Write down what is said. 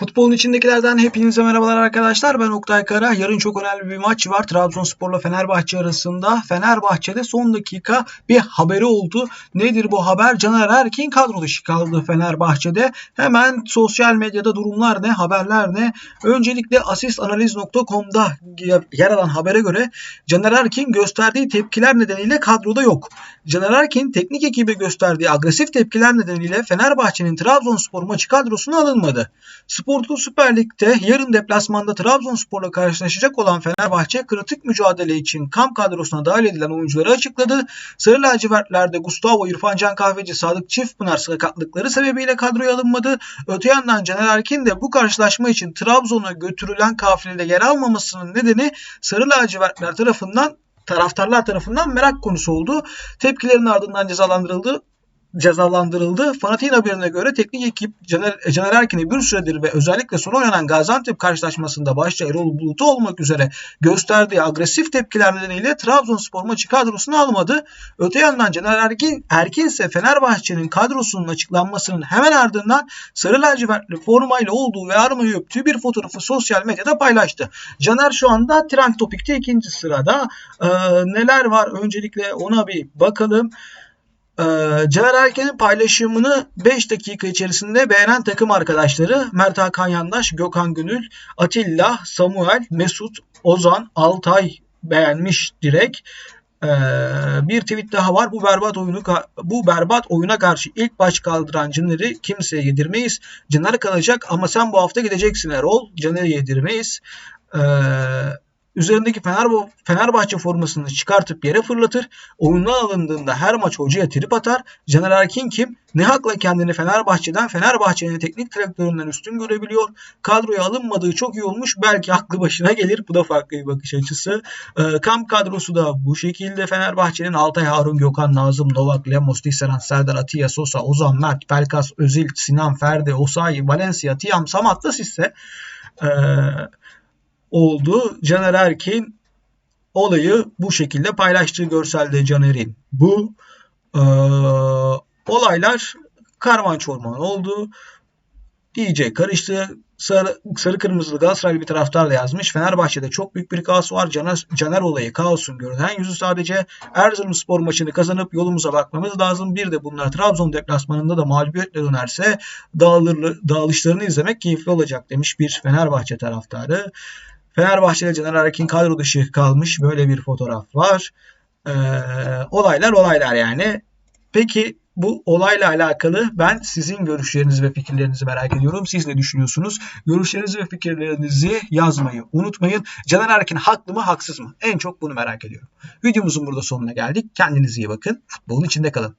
Futbolun içindekilerden hepinize merhabalar arkadaşlar. Ben Oktay Kara. Yarın çok önemli bir maç var. Trabzonspor'la Fenerbahçe arasında. Fenerbahçe'de son dakika bir haberi oldu. Nedir bu haber? Caner Erkin kadro dışı kaldı Fenerbahçe'de. Hemen sosyal medyada durumlar ne, haberler ne? Öncelikle asistanaliz.com'da yer alan habere göre Caner Erkin gösterdiği tepkiler nedeniyle kadroda yok. Caner Erkin teknik ekibe gösterdiği agresif tepkiler nedeniyle Fenerbahçe'nin Trabzonspor maçı kadrosuna alınmadı. Sportlu Süper Lig'de yarın deplasmanda Trabzonspor'la karşılaşacak olan Fenerbahçe kritik mücadele için kamp kadrosuna dahil edilen oyuncuları açıkladı. Sarı lacivertlerde Gustavo İrfan Can Kahveci, Sadık Çiftpınar sakatlıkları sebebiyle kadroya alınmadı. Öte yandan Caner Erkin de bu karşılaşma için Trabzon'a götürülen kafilede yer almamasının nedeni Sarı lacivertler tarafından taraftarlar tarafından merak konusu oldu. Tepkilerin ardından cezalandırıldı cezalandırıldı. Fanatiğin haberine göre teknik ekip Caner, Erkin'i bir süredir ve özellikle son oynanan Gaziantep karşılaşmasında başta Erol Bulut'u olmak üzere gösterdiği agresif tepkiler nedeniyle Trabzonspor maçı kadrosuna almadı. Öte yandan Caner Erkin, Erkin ise Fenerbahçe'nin kadrosunun açıklanmasının hemen ardından sarı lacivertli formayla olduğu ve armayı öptüğü bir fotoğrafı sosyal medyada paylaştı. Caner şu anda Trend Topik'te ikinci sırada. Ee, neler var? Öncelikle ona bir bakalım. Ee, Caner Erken'in paylaşımını 5 dakika içerisinde beğenen takım arkadaşları Mert Hakan Yandaş, Gökhan Gönül, Atilla, Samuel, Mesut, Ozan, Altay beğenmiş direkt. Ee, bir tweet daha var. Bu berbat oyunu bu berbat oyuna karşı ilk baş kaldıran Caner'i kimseye yedirmeyiz. Caner kalacak ama sen bu hafta gideceksin Erol. Caner'i yedirmeyiz. Ee, üzerindeki Fenerbahçe, formasını çıkartıp yere fırlatır. Oyundan alındığında her maç hocaya trip atar. Caner Erkin kim? Ne hakla kendini Fenerbahçe'den, Fenerbahçe'nin teknik direktöründen üstün görebiliyor. Kadroya alınmadığı çok iyi olmuş. Belki aklı başına gelir. Bu da farklı bir bakış açısı. E, kamp kadrosu da bu şekilde Fenerbahçe'nin Altay Harun, Gökhan, Nazım, Novak, Lemos, Tisseran, Serdar, Atiya, Sosa, Ozan, Mert, Pelkas, Özil, Sinan, Ferdi, Osayi, Valencia, Tiam, Samatlas ise eee oldu. Caner Erkin olayı bu şekilde paylaştığı görselde Caner'in. Bu e, olaylar karman çorman oldu. DJ karıştı. Sarı, sarı kırmızılı Galatasaraylı bir taraftar da yazmış. Fenerbahçe'de çok büyük bir kaos var. Caner, Caner olayı kaosun görünen yüzü sadece Erzurumspor maçını kazanıp yolumuza bakmamız lazım. Bir de bunlar Trabzon deplasmanında da mağlubiyetle dönerse dağılır, dağılışlarını izlemek keyifli olacak demiş bir Fenerbahçe taraftarı. Fenerbahçe'de Caner Erkin kadro dışı kalmış. Böyle bir fotoğraf var. Ee, olaylar olaylar yani. Peki bu olayla alakalı ben sizin görüşlerinizi ve fikirlerinizi merak ediyorum. Siz ne düşünüyorsunuz? Görüşlerinizi ve fikirlerinizi yazmayı unutmayın. Caner Erkin haklı mı haksız mı? En çok bunu merak ediyorum. Videomuzun burada sonuna geldik. Kendinize iyi bakın. Futbolun içinde kalın.